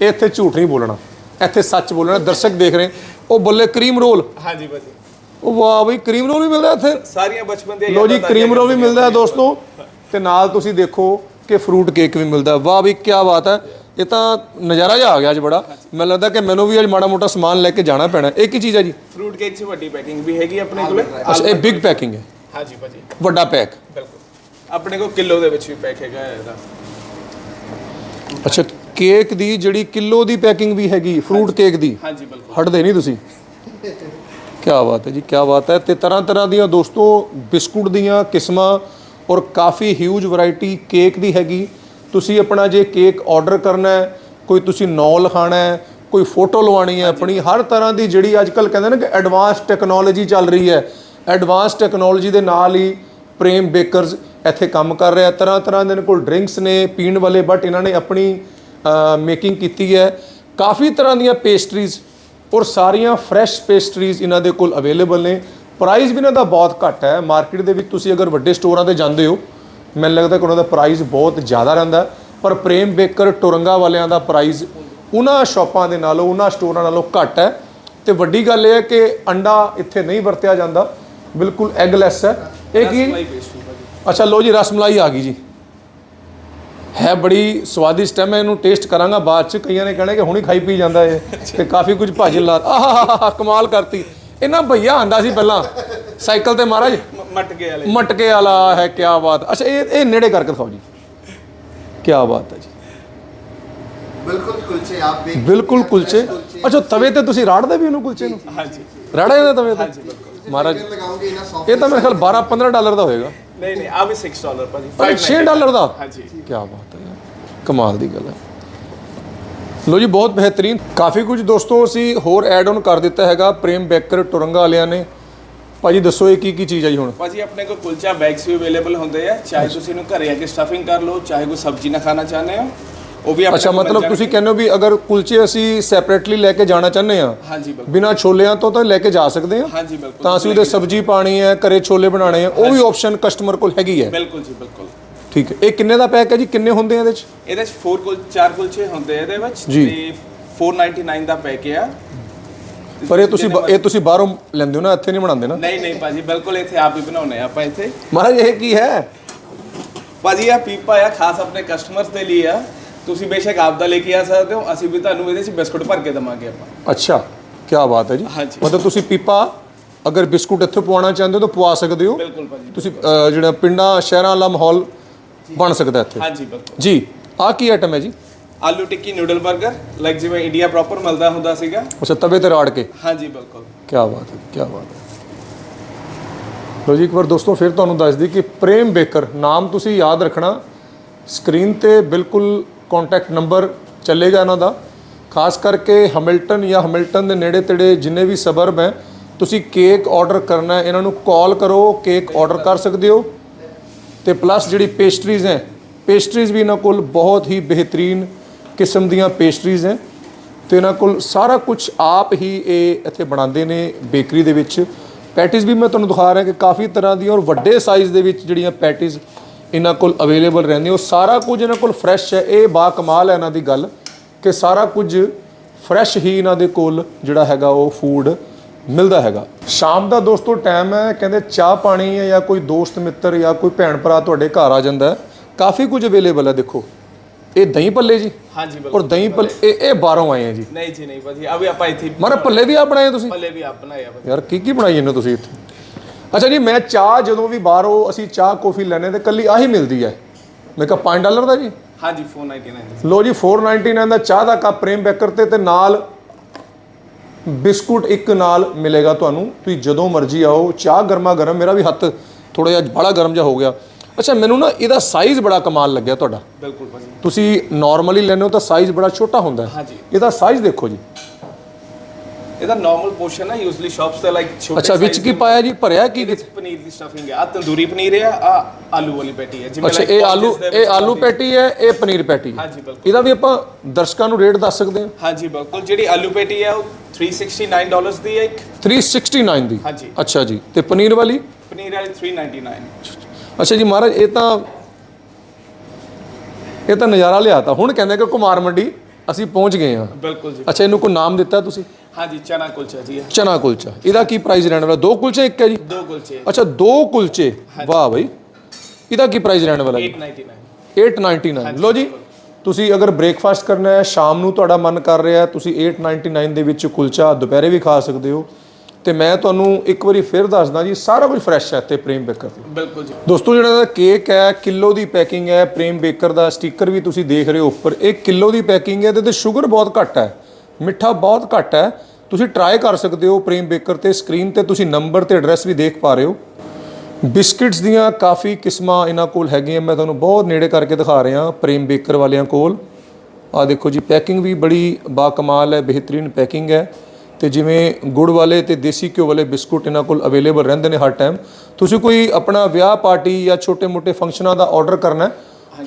ਇੱਥੇ ਝੂਠ ਨਹੀਂ ਬੋਲਣਾ। ਇੱਥੇ ਸੱਚ ਬੋਲਣਾ। ਦਰਸ਼ਕ ਦੇਖ ਰਹੇ ਉਹ ਬੱਲੇ ਕਰੀਮ ਰੋਲ। ਹਾਂਜੀ ਭਾਜੀ। ਉਹ ਵਾਹ ਬਈ ਕਰੀਮ ਰੋਲ ਵੀ ਮਿਲਦਾ ਇੱਥੇ। ਸਾਰੀਆਂ ਬਚਪਨ ਦੀਆਂ ਲੋ ਜੀ ਕਰੀਮ ਰੋਲ ਵੀ ਮਿਲਦਾ ਹੈ। ਦੋਸਤੋ। ਤੇ ਨਾਲ ਤੁਸੀਂ ਦੇਖੋ ਕਿ ਫਰੂਟ ਕੇਕ ਵੀ ਮਿਲਦਾ। ਹੈ। ਵਾਹ ਵੀ ਕੀ ਬਾਤ ਹੈ। ਇਹ ਤਾਂ ਨਜ਼ਾਰਾ ਜਿਹਾ ਆ ਗਿਆ ਅੱਜ ਬੜਾ। ਮੈਨੂੰ ਲੱਗਦਾ ਕਿ ਮੈਨੂੰ ਵੀ ਅੱਜ ਮਾੜਾ ਮੋਟਾ ਸਮਾਨ ਲੈ ਕੇ ਜਾਣਾ ਪੈਣਾ। ਇਹ ਕੀ ਚੀਜ਼ ਹੈ ਜੀ? ਫਰੂਟ ਕੇਕ 'ਚ ਵੱਡੀ ਪੈਕਿੰਗ ਵੀ ਹੈਗੀ ਆਪਣੇ ਕੋਲੇ। ਅੱਛਾ ਇਹ ਬਿਗ ਪੈਕਿੰਗ ਹੈ। ਹਾਂਜੀ ਭਾਜੀ। ਵੱਡਾ ਪੈਕ ਬਿਲਕੁਲ। ਆਪਣੇ ਕੋਲ ਕਿਲੋ ਦੇ ਵਿੱਚ ਵੀ ਪੈਕ ਹੈਗਾ ਇਹਦਾ। ਅੱਛਾ ਕੇਕ ਦੀ ਜਿਹੜੀ ਕਿਲੋ ਦੀ ਪੈਕਿੰਗ ਵੀ ਹੈਗੀ ਫਰੂਟ ਕੇਕ ਦੀ ਹਾਂਜੀ ਬਿਲਕੁਲ। ਹਟਦੇ ਨਹੀਂ ਤੁਸੀਂ? ਕੀ ਬਾਤ ਹੈ ਜੀ ਕੀ ਬਾਤ ਹੈ। ਤੇ ਤਰ੍ਹਾਂ ਤਰ੍ਹਾਂ ਦੀਆਂ ਦੋਸਤੋ ਬਿਸਕੁਟ ਦੀਆਂ ਕਿਸਮਾਂ ਔਰ ਕਾਫੀ ਹਿਊਜ ਵੈਰਾਈਟੀ ਕੇਕ ਦੀ ਹੈਗੀ। ਤੁਸੀਂ ਆਪਣਾ ਜੇ ਕੇਕ ਆਰਡਰ ਕਰਨਾ ਹੈ, ਕੋਈ ਤੁਸੀਂ ਨਾਂ ਲਿਖਾਣਾ ਹੈ, ਕੋਈ ਫੋਟੋ ਲਵਾਉਣੀ ਹੈ ਆਪਣੀ, ਹਰ ਤਰ੍ਹਾਂ ਦੀ ਜਿਹੜੀ ਅੱਜ ਕੱਲ ਕਹਿੰਦੇ ਨੇ ਕਿ ਐਡਵਾਂਸ ਟੈਕਨੋਲੋਜੀ ਚੱਲ ਰਹੀ ਹੈ। ਐਡਵਾਂਸ ਟੈਕਨੋਲੋਜੀ ਦੇ ਨਾਲ ਹੀ ਪ੍ਰੇਮ ਬੇਕਰਸ ਇੱਥੇ ਕੰਮ ਕਰ ਰਿਹਾ ਤਰ੍ਹਾਂ ਤਰ੍ਹਾਂ ਦੇ ਇਹਨਾਂ ਕੋਲ ਡਰਿੰਕਸ ਨੇ, ਪੀਣ ਵਾਲੇ ਬਟ ਇਹਨਾਂ ਨੇ ਆਪਣੀ ਮੇਕਿੰਗ ਕੀਤੀ ਹੈ। ਕਾਫੀ ਤਰ੍ਹਾਂ ਦੀਆਂ ਪੇਸਟਰੀਜ਼ ਔਰ ਸਾਰੀਆਂ ਫਰੈਸ਼ ਪੇਸਟਰੀਜ਼ ਇਹਨਾਂ ਦੇ ਕੋਲ ਅਵੇਲੇਬਲ ਨੇ। ਪ੍ਰਾਈਸ ਵੀ ਇਹਨਾਂ ਦਾ ਬਹੁਤ ਘੱਟ ਹੈ। ਮਾਰਕੀਟ ਦੇ ਵਿੱਚ ਤੁਸੀਂ ਅਗਰ ਵੱਡੇ ਸਟੋਰਾਂ ਤੇ ਜਾਂਦੇ ਹੋ ਮੈਨੂੰ ਲੱਗਦਾ ਕਿ ਉਹਨਾਂ ਦਾ ਪ੍ਰਾਈਸ ਬਹੁਤ ਜ਼ਿਆਦਾ ਰਹਿੰਦਾ। ਪਰ ਪ੍ਰੇਮ ਬੇਕਰ ਟੋਰੰਗਾ ਵਾਲਿਆਂ ਦਾ ਪ੍ਰਾਈਸ ਉਹਨਾਂ ਸ਼ਾਪਾਂ ਦੇ ਨਾਲੋਂ ਉਹਨਾਂ ਸਟੋਰਾਂ ਨਾਲੋਂ ਘੱਟ ਹੈ। ਤੇ ਵੱਡੀ ਗੱਲ ਇਹ ਹੈ ਕਿ ਅੰਡਾ ਇੱਥੇ ਨਹੀਂ ਵਰਤਿਆ ਜਾਂਦਾ। ਬਿਲਕੁਲ ਐਗਲੈਸ ਹੈ। ਇਹ ਕੀ ਅੱਛਾ ਲੋ ਜੀ ਰਸਮਲਾਈ ਆ ਗਈ ਜੀ। ਹੈ ਬੜੀ ਸਵਾਦਿਸ਼ਟ ਹੈ। ਮੈਂ ਇਹਨੂੰ ਟੇਸਟ ਕਰਾਂਗਾ ਬਾਅਦ ਚ। ਕਈਆਂ ਨੇ ਕਹਿਣਾ ਕਿ ਹੁਣੀ ਖਾਈ ਪੀ ਜਾਂਦਾ ਇਹ। ਤੇ ਕਾਫੀ ਕੁਝ ਭਾਜੀ ਲਾ ਆਹ ਕਮਾਲ ਕਰਤੀ। ਇਹਨਾਂ ਭਈਆ ਆਂਦਾ ਸੀ ਪਹਿਲਾਂ ਸਾਈਕਲ ਤੇ ਮਹਾਰਾਜ। ਮਟਕੇ ਵਾਲੇ। ਮਟਕੇ ਵਾਲਾ ਹੈ ਕੀ ਬਾਤ। ਅੱਛਾ ਇਹ ਇਹ ਨੇੜੇ ਕਰਕੇ ਦਿਖਾਓ ਜੀ। ਕੀ ਬਾਤ ਹੈ ਜੀ। ਬਿਲਕੁਲ ਕੁਲਚੇ ਆਪ ਵੀ ਬਿਲਕੁਲ ਕੁਲਚੇ। ਅੱਛਾ ਤਵੇ ਤੇ ਤੁਸੀਂ ਰਾੜਦੇ ਵੀ ਉਹਨੂੰ ਕੁਲਚੇ ਨੂੰ? ਹਾਂਜੀ। ਰਾੜਾ ਜਾਂਦਾ ਤਵੇ ਤੇ? ਹਾਂਜੀ ਬਿਲਕੁਲ। ਮਹਾਰਾਜ ਲਗਾਉਂਗੇ ਇਹਨਾਂ ਸੌਫਟ ਇਹ ਤਾਂ ਮੇਰੇ ਖਿਆਲ 12 15 ਡਾਲਰ ਦਾ ਹੋਏਗਾ। ਨਹੀਂ ਨਹੀਂ ਆ ਵੀ 6 ਡਾਲਰ ਭਾਜੀ ਪਰ 6 ਡਾਲਰ ਦਾ? ਹਾਂਜੀ। ਕੀ ਬਾਤ ਹੈ ਯਾਰ। ਕਮਾਲ ਦੀ ਗੱਲ ਹੈ। ਲੋ ਜੀ ਬਹੁਤ ਬਿਹਤਰੀਨ। ਕਾਫੀ ਕੁਝ ਦੋਸਤੋ ਅਸੀਂ ਹੋਰ ਐਡ ਆਨ ਕਰ ਦਿੱਤਾ ਹੈਗਾ ਪ੍ਰੇਮ ਬੇਕਰ ਟੁਰੰਗਾ ਵਾਲਿਆਂ ਨੇ। ਭਾਜੀ ਦੱਸੋ ਇਹ ਕੀ ਕੀ ਚੀਜ਼ ਹੈ ਜੀ ਹੁਣ? ਭਾਜੀ ਆਪਣੇ ਕੋਲ ਕੁਲਚਾ ਬੈਗਸ ਵੀ ਅਵੇਲੇਬਲ ਹੁੰਦੇ ਆ। ਚਾਹੇ ਤੁਸੀਂ ਇਹਨੂੰ ਘਰੇ ਆ ਕੇ ਸਟਫਿੰਗ ਕਰ ਲਓ ਚਾਹੇ ਕੋਈ ਸਬਜ਼ੀ ਨਾ ਖਾਣਾ ਚਾਹੁੰਦੇ ਹੋ ਉਹ ਵੀ ਅੱਛਾ ਮਤਲਬ ਤੁਸੀਂ। ਕਹਿੰਦੇ ਹੋ ਵੀ ਅਗਰ ਕੁਲਚੇ ਅਸੀਂ ਸੈਪਰੇਟਲੀ ਲੈ ਕੇ ਜਾਣਾ ਚਾਹੁੰਦੇ ਆ ਹਾਂਜੀ ਬਿਲਕੁਲ। ਬਿਨਾ ਛੋਲਿਆਂ ਤੋਂ ਤਾਂ ਲੈ ਕੇ ਜਾ ਸਕਦੇ ਆ ਹਾਂਜੀ ਬਿਲਕੁਲ। ਤਾਂ ਅਸੀਂ ਉਹਦੇ ਸਬਜ਼ੀ ਪਾਣੀ ਹੈ ਘਰੇ ਛੋਲੇ ਬਣਾਣੇ ਆ ਉਹ ਵੀ ਆਪਸ਼ਨ ਕਸਟਮਰ ਕੋਲ ਹੈਗੀ ਹੈ। ਬਿਲਕੁਲ ਜੀ ਬਿਲਕੁਲ। ਠੀਕ ਹੈ। ਇਹ ਕਿੰਨੇ ਦਾ ਪੈਕ ਹੈ ਜੀ? ਕਿੰਨੇ ਹੁੰਦੇ ਆ ਇਹਦੇ ਚ? ਇਹਦੇ ਚ 4 ਕੁਲ 4 ਕੁਲਚੇ ਹੁੰਦੇ ਆ ਇਹਦੇ ਵਿੱਚ ਜੀ। ਤੇ 499 ਦਾ ਪੈਕ ਆ। ਪਰ ਇਹ ਤੁਸੀਂ ਬ- ਇਹ ਤੁਸੀਂ ਬਾਹਰੋਂ ਲੈਂਦੇ ਹੋ ਨਾ ਇੱਥੇ ਨਹੀਂ ਬਣਾਉਂਦੇ ਨਾ। ਨਹੀਂ ਨਹੀਂ ਭਾਜੀ ਬਿਲਕੁਲ ਇੱਥੇ ਆਪ ਹੀ ਬਣਾਉਨੇ ਆ ਆਪਾਂ ਇੱਥੇ। ਮਹਾਰਾਜ ਇਹ ਕੀ ਹੈ? ਭਾਜੀ ਆ ਪੀਪਾ ਆ ਖਾਸ ਆਪਣੇ ਕਸਟਮਰਸ ਦੇ ਲਈ ਆ। ਤੁਸੀਂ ਬੇਸ਼ੱਕ ਆਪ ਦਾ ਲੈ ਕੇ ਆ ਸਕਦੇ ਹੋ ਅਸੀਂ ਵੀ ਤੁਹਾਨੂੰ ਇਹਦੇ ਚ ਬਿਸਕੁਟ ਭਰ ਕੇ ਦਵਾਂਗੇ ਆਪਾਂ। ਅੱਛਾ ਕੀ ਬਾਤ ਹੈ ਜੀ। ਹਾਂਜੀ। ਮਤਲਬ ਤੁਸੀਂ ਪੀਪਾ ਅਗਰ ਬਿਸਕੁਟ ਇੱਥੇ ਪਵਾਉਣਾ ਚਾਹੁੰਦੇ ਹੋ ਤਾਂ ਪਵਾ ਸਕਦੇ ਹੋ। ਬਿਲਕੁਲ ਭਾਜੀ ਤੁਸੀਂ ਅਹ, ਜਿਹੜਾ ਪਿੰਡਾਂ ਸ਼ਹਿਰਾਂ ਵਾਲਾ ਮਾਹੌਲ ਬਣ ਸਕਦਾ ਇੱਥੇ। ਹਾਂਜੀ ਬਿਲਕੁਲ। ਜੀ ਆਹ ਕੀ ਆਈਟਮ ਹੈ ਜੀ? ਆਲੂ ਟਿੱਕੀ ਨੂਡਲ 버ਗਰ ਲਾਈਕ ਜਿਵੇਂ ਇੰਡੀਆ ਪ੍ਰੋਪਰ ਮਿਲਦਾ ਹੁੰਦਾ ਸੀਗਾ। ਅੱਛਾ ਤਵੇ ਤੇ ਰਾੜ ਕੇ। ਹਾਂਜੀ ਬਿਲਕੁਲ। ਕੀ ਬਾਤ ਹੈ ਕੀ ਬਾਤ ਹੈ। ਲੋ ਜੀ ਇੱਕ ਵਾਰ ਦੋਸਤੋ ਫਿਰ ਤੁਹਾਨੂੰ ਦੱਸ ਦਈ ਕਿ ਪ੍ਰੇਮ ਬੇਕਰ ਨਾਮ ਤੁਸੀਂ ਯਾਦ ਰੱਖਣਾ। ਸਕਰੀਨ ਤੇ ਬਿਲਕੁਲ ਕੰਟੈਕਟ ਨੰਬਰ ਚੱਲੇਗਾ ਇਹਨਾਂ ਦਾ। ਖਾਸ ਕਰਕੇ ਹੈਮਿਲਟਨ ਜਾਂ ਹੈਮਿਲਟਨ ਦੇ ਨੇੜੇ ਤੇੜੇ ਜਿੰਨੇ ਵੀ ਸਬਰਬ ਹੈ ਤੁਸੀਂ ਕੇਕ ਆਰਡਰ ਕਰਨਾ ਹੈ ਇਹਨਾਂ ਨੂੰ ਕਾਲ ਕਰੋ ਕੇਕ ਆਰਡਰ ਕਰ ਸਕਦੇ ਹੋ। ਤੇ ਪਲੱਸ ਜਿਹੜੀ ਪੇਸਟਰੀਜ਼ ਹੈ ਪੇਸਟਰੀਜ਼ ਵੀ ਇਹਨਾਂ ਕੋਲ ਬਹੁਤ ਹੀ ਬਿਹਤਰੀਨ ਕਿਸਮ ਦੀਆਂ ਪੇਸਟਰੀਜ਼ ਹੈ। ਤੇ ਇਹਨਾਂ ਕੋਲ ਸਾਰਾ ਕੁਝ ਆਪ ਹੀ ਇਹ ਇੱਥੇ ਬਣਾਉਂਦੇ ਨੇ ਬੇਕਰੀ ਦੇ ਵਿੱਚ। ਪੈਟੀਜ਼ ਵੀ ਮੈਂ ਤੁਹਾਨੂੰ ਦਿਖਾ ਰਿਹਾ ਕਿ ਕਾਫੀ ਤਰ੍ਹਾਂ ਦੀਆਂ ਔਰ ਵੱਡੇ ਸਾਈਜ਼ ਦੇ ਵਿੱਚ ਜਿਹੜੀਆਂ ਪੈਟੀਜ਼ ਇਹਨਾਂ ਕੋਲ ਅਵੇਲੇਬਲ ਰਹਿੰਦੀਆਂ। ਉਹ ਸਾਰਾ ਕੁਝ ਇਹਨਾਂ ਕੋਲ ਫਰੈਸ਼ ਹੈ। ਇਹ ਬਾ ਕਮਾਲ ਹੈ ਇਹਨਾਂ ਦੀ ਗੱਲ ਕਿ ਸਾਰਾ ਕੁਝ ਫਰੈਸ਼ ਹੀ ਇਹਨਾਂ ਦੇ ਕੋਲ ਜਿਹੜਾ ਹੈਗਾ ਉਹ ਫੂਡ ਮਿਲਦਾ ਹੈਗਾ। ਸ਼ਾਮ ਦਾ ਦੋਸਤੋ ਟਾਈਮ ਹੈ ਕਹਿੰਦੇ ਚਾਹ ਪਾਣੀ ਹੈ ਜਾਂ ਕੋਈ ਦੋਸਤ ਮਿੱਤਰ ਜਾਂ ਕੋਈ ਭੈਣ ਭਰਾ ਤੁਹਾਡੇ ਘਰ ਆ ਜਾਂਦਾ ਹੈ। ਕਾਫੀ ਕੁਝ ਅਵੇਲੇਬਲ ਹੈ ਦੇਖੋ। ਇਹ ਦਹੀਂ ਭੱਲੇ ਜੀ? ਹਾਂਜੀ ਔਰ ਬਿਲਕੁਲ ਦਹੀਂ ਭੱਲੇ ਇਹ ਇਹ ਬਾਹਰੋਂ ਆਏ ਆ ਜੀ। ਨਹੀਂ ਜੀ ਨਹੀਂ ਭਾਜੀ ਅਭੀ ਆਪਾਂ ਇੱਥੇ ਮਾਰੇ ਭੱਲੇ ਵੀ ਆ ਬਣਾਏ ਤੁਸੀਂ? ਪੱਲੇ ਵੀ ਆਪ ਬਣਾਏ ਆ ਭਾਜੀ। ਯਾਰ ਕੀ ਕੀ ਬਣਾਈ ਹੋ ਤੁਸੀਂ ਇੱਥੇ? ਅੱਛਾ ਜੀ ਮੈਂ ਚਾਹ ਜਦੋਂ ਵੀ ਬਾਹਰੋਂ ਅਸੀਂ ਚਾਹ ਕੌਫੀ ਲੈਣੇ ਤੇ ਕੱਲੀ ਆਹੀ ਮਿਲਦੀ ਹੈ। ਮੈਂ ਕਿਹਾ 5 ਡਾਲਰ ਦਾ ਜੀ? ਹਾਂਜੀ 499 ਲੋ ਜੀ। 499 ਦਾ ਚਾਹ ਦਾ ਕੱਪ ਪ੍ਰੇਮ ਬੇਕਰ ਤੇ ਤੇ ਨਾਲ ਬਿਸਕੁਟ ਇੱਕ ਨਾਲ ਮਿਲੇਗਾ ਤੁਹਾਨੂੰ। ਤੁਸੀਂ ਜਦੋਂ ਮਰਜ਼ੀ ਆਓ ਚਾਹ ਗਰਮਾ ਗਰਮ ਮੇਰਾ ਵੀ ਹੱਥ ਥੋੜਾ ਜਿਹਾ ਬੜਾ ਗਰਮ ਜਿਹਾ ਹੋ ਗਿਆ। ਅੱਛਾ ਮੈਨੂੰ ਨਾ ਇਹਦਾ ਸਾਈਜ਼ ਬੜਾ ਕਮਾਲ ਲੱਗਿਆ ਤੁਹਾਡਾ। ਬਿਲਕੁਲ ਭਾਜੀ। ਤੁਸੀਂ ਨਾਰਮਲੀ ਲੈਂਦੇ ਹੋ ਤਾਂ ਸਾਈਜ਼ ਬੜਾ ਛੋਟਾ ਹੁੰਦਾ ਹੈ। ਹਾਂਜੀ। ਇਹਦਾ ਸਾਈਜ਼ ਦੇਖੋ ਜੀ। ਇਹਦਾ ਨਾਰਮਲ ਪੋਰਸ਼ਨ ਹੈ ਯੂਜ਼ਲੀ ਸ਼ਾਪਸ ਤੇ ਲਾਈਕ ਛੋਟੇ ਅੱਛਾ ਵਿੱਚ ਕੀ ਪਾਇਆ ਜੀ? ਭਰਿਆ ਕੀ ਵਿੱਚ ਪਨੀਰ ਦੀ ਸਟਫਿੰਗ ਹੈ। ਆ ਤੰਦੂਰੀ ਪਨੀਰ ਹੈ ਆ ਆਲੂ ਵਾਲੀ ਪੈਟੀ ਹੈ ਜਿਵੇਂ ਅੱਛਾ ਇਹ ਆਲੂ ਇਹ ਆਲੂ ਪੈਟੀ ਹੈ। ਇਹ ਪਨੀਰ ਪੈਟੀ ਹੈ। ਹਾਂਜੀ ਬਿਲਕੁਲ। ਇਹਦਾ ਵੀ ਆਪਾਂ ਦਰਸ਼ਕਾਂ ਨੂੰ ਰੇਟ ਦੱਸ ਸਕਦੇ ਹਾਂ। ਹਾਂਜੀ ਬਿਲਕੁਲ। ਜਿਹੜੀ ਆਲੂ ਪੈਟੀ ਹੈ ਉਹ 369 ਡਾਲਰਸ ਦੀ ਹੈ ਇੱਕ 369 ਦੀ? ਹਾਂਜੀ। ਅੱਛਾ ਜੀ। ਤੇ ਪਨੀਰ ਵਾਲੀ? ਪਨੀਰ ਵਾਲੀ 399 ਅੱਛਾ ਜੀ ਮਹਾਰਾਜ ਇਹ ਤਾਂ ਇਹ ਤਾਂ ਨਜ਼ਾਰਾ ਲਿਆਤਾ ਹੁਣ ਕਹਿੰਦੇ ਕਿ ਕੁਮਾਰ ਮੰਡੀ ਅਸੀਂ ਪਹੁੰਚ ਗਏ ਹਾਂ। ਬਿਲਕੁਲ ਜੀ। ਅੱਛਾ ਇਹਨੂੰ ਕੋਈ ਨਾਮ ਦਿੱਤਾ ਤੁਸੀਂ? ਹਾਂਜੀ ਚਨਾ ਕੁਲਚਾ ਜੀ ਹੈ ਚਨਾ ਕੁਲਚਾ। ਇਹਦਾ ਕੀ ਪ੍ਰਾਈਸ ਰਹਿਣ ਵਾਲਾ? ਦੋ ਕੁਲਚੇ ਇੱਕ ਹੈ ਜੀ? ਦੋ ਕੁਲਚੇ। ਅੱਛਾ ਦੋ ਕੁਲਚੇ। ਵਾਹ ਬਈ। ਇਹਦਾ ਕੀ ਪ੍ਰਾਈਸ ਰਹਿਣ ਵਾਲਾ ਜੀ? 899 899 ਲੋ ਜੀ। ਤੁਸੀਂ ਅਗਰ ਬ੍ਰੇਕਫਾਸਟ ਕਰਨਾ ਹੈ ਸ਼ਾਮ ਨੂੰ ਤੁਹਾਡਾ ਮਨ ਕਰ ਰਿਹਾ ਹੈ ਤੁਸੀਂ 899 ਦੇ ਵਿੱਚ ਕੁਲਚਾ ਦੁਪਹਿਰੇ ਵੀ ਖਾ ਸਕਦੇ ਹੋ। ਤੇ ਮੈਂ ਤੁਹਾਨੂੰ ਇੱਕ ਵਾਰੀ ਫਿਰ ਦੱਸਦਾ ਜੀ ਸਾਰਾ ਕੁਝ ਫਰੈਸ਼ ਹੈ ਇੱਥੇ ਪ੍ਰੇਮ ਬੇਕਰ ਤੇ। ਬਿਲਕੁਲ ਜੀ। ਦੋਸਤੋ ਜਿਹੜਾ ਇਹਦਾ ਕੇਕ ਹੈ ਕਿਲੋ ਦੀ ਪੈਕਿੰਗ ਹੈ ਪ੍ਰੇਮ ਬੇਕਰ ਦਾ ਸਟicker ਵੀ ਤੁਸੀਂ ਦੇਖ ਰਹੇ ਹੋ ਉੱਪਰ। ਇਹ ਕਿਲੋ ਦੀ ਪੈਕਿੰਗ ਹੈ ਤੇ ਤੇ ਸ਼ੂਗਰ ਬਹੁਤ ਘੱਟ ਹੈ ਮਿੱਠਾ ਬਹੁਤ ਘੱਟ ਹੈ। ਤੁਸੀਂ ਟਰਾਈ ਕਰ ਸਕਦੇ ਹੋ ਪ੍ਰੇਮ ਬੇਕਰ ਤੇ ਸਕਰੀਨ ਤੇ ਤੁਸੀਂ ਨੰਬਰ ਤੇ ਐਡਰੈਸ ਵੀ ਦੇਖ ਪਾ ਰਹੇ ਹੋ। ਬਿਸਕਿਟਸ ਦੀਆਂ ਕਾਫੀ ਕਿਸਮਾਂ ਇਹਨਾਂ ਕੋਲ ਹੈਗੀਆਂ। ਮੈਂ ਤੁਹਾਨੂੰ ਬਹੁਤ ਨੇੜੇ ਕਰਕੇ ਦਿਖਾ ਰਿਹਾ, ਪ੍ਰੇਮ ਬੇਕਰ ਵਾਲਿਆਂ ਕੋਲ। ਆ ਦੇਖੋ ਜੀ, ਪੈਕਿੰਗ ਵੀ ਬੜੀ ਬਾ ਕਮਾਲ ਹੈ, ਬਿਹਤਰੀਨ ਪੈਕਿੰਗ ਹੈ। ਤੇ ਜਿਵੇਂ ਗੁੜ ਵਾਲੇ ਤੇ ਦੇਸੀ ਘਿਓ ਵਾਲੇ ਬਿਸਕੁਟ ਇਹਨਾਂ ਕੋਲ ਅਵੇਲੇਬਲ ਰਹਿੰਦੇ ਨੇ ਹਰ ਟਾਈਮ। ਤੁਸੀਂ ਕੋਈ ਆਪਣਾ ਵਿਆਹ ਪਾਰਟੀ ਜਾਂ ਛੋਟੇ-ਮੋਟੇ ਫੰਕਸ਼ਨਾਂ ਦਾ ਆਰਡਰ ਕਰਨਾ